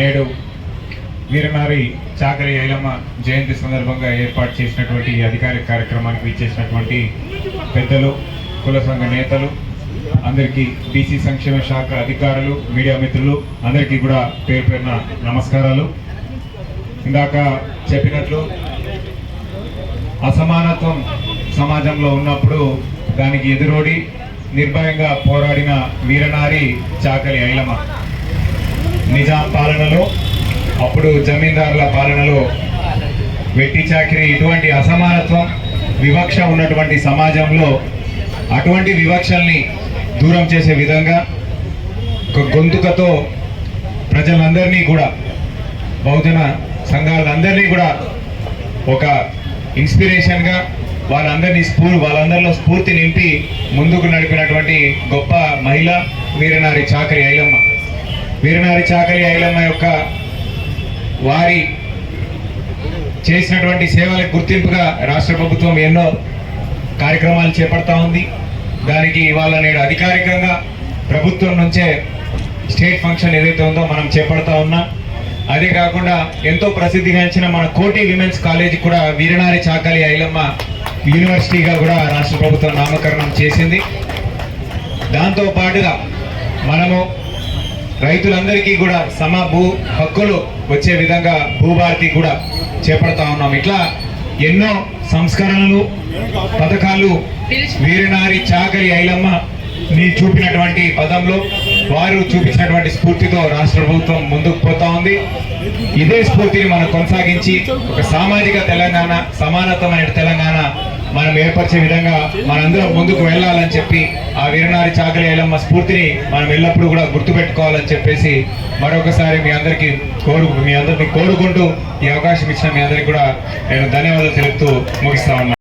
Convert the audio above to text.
నేడు వీరనారి చాకలి ఐలమ్మ జయంతి సందర్భంగా ఏర్పాటు చేసినటువంటి అధికారిక కార్యక్రమానికి ఇచ్చేసినటువంటి పెద్దలు కుల సంఘ నేతలు అందరికీ బీసీ సంక్షేమ శాఖ అధికారులు మీడియా మిత్రులు అందరికీ కూడా పేరు పేరున నమస్కారాలు. ఇందాక చెప్పినట్లు అసమానత్వం సమాజంలో ఉన్నప్పుడు దానికి ఎదురోడి నిర్భయంగా పోరాడిన వీరనారి చాకలి ఐలమ్మ. నిజాం పాలనలో అప్పుడు జమీందారుల పాలనలో వెట్టి చాకిరి ఇటువంటి అసమానత్వం వివక్ష ఉన్నటువంటి సమాజంలో అటువంటి వివక్షల్ని దూరం చేసే విధంగా ఒక గొంతుకతో ప్రజలందరినీ కూడా బహుజన సంఘాలందరినీ కూడా ఒక ఇన్స్పిరేషన్గా వాళ్ళందరినీ స్ఫూర్ వాళ్ళందరిలో స్ఫూర్తి నింపి ముందుకు నడిపినటువంటి గొప్ప మహిళ వీరనారి చాకరి ఐలమ్మ. వీరనారి చాకలి ఐలమ్మ యొక్క వారి చేసినటువంటి సేవలకు గుర్తింపుగా రాష్ట్ర ప్రభుత్వం ఎన్నో కార్యక్రమాలు చేపడతా ఉంది. దానికి ఇవాళ నేడు అధికారికంగా ప్రభుత్వం నుంచే స్టేట్ ఫంక్షన్ ఏదైతే ఉందో మనం చేపడతా ఉన్నాం. అదే కాకుండా ఎంతో ప్రసిద్ధిగాంచిన మన కోటి విమెన్స్ కాలేజ్ కూడా వీరనారి చాకలి ఐలమ్మ యూనివర్సిటీగా కూడా రాష్ట్ర ప్రభుత్వం నామకరణం చేసింది. దాంతో పాటుగా మనము రైతులందరికీ కూడా సమ భూ హక్కులు వచ్చే విధంగా భూభారతి కూడా చేపడతా ఉన్నాం. ఇట్లా ఎన్నో సంస్కరణలు పథకాలు వీరనారి చాకలి ఐలమ్మ నీ చూపినటువంటి పదంలో వారు చూపించినటువంటి స్ఫూర్తితో రాష్ట్ర ప్రభుత్వం ముందుకు పోతా ఉంది. ఇదే స్ఫూర్తిని మనం కొనసాగించి ఒక సామాజిక తెలంగాణ సమానతమైన తెలంగాణ మనం ఏర్పరిచే విధంగా మనందరం ముందుకు వెళ్ళాలని చెప్పి ఆ వీరనారి చాకలి ఐలమ్మ స్ఫూర్తిని మనం ఎల్లప్పుడూ కూడా గుర్తుపెట్టుకోవాలని చెప్పేసి మరొకసారి మీ అందరికీ కోరు మీ అందరినీ కోరుకుంటూ ఈ అవకాశం ఇచ్చిన మీ అందరికీ కూడా నేను ధన్యవాదాలు తెలుపుతూ ముగిస్తా ఉన్నాను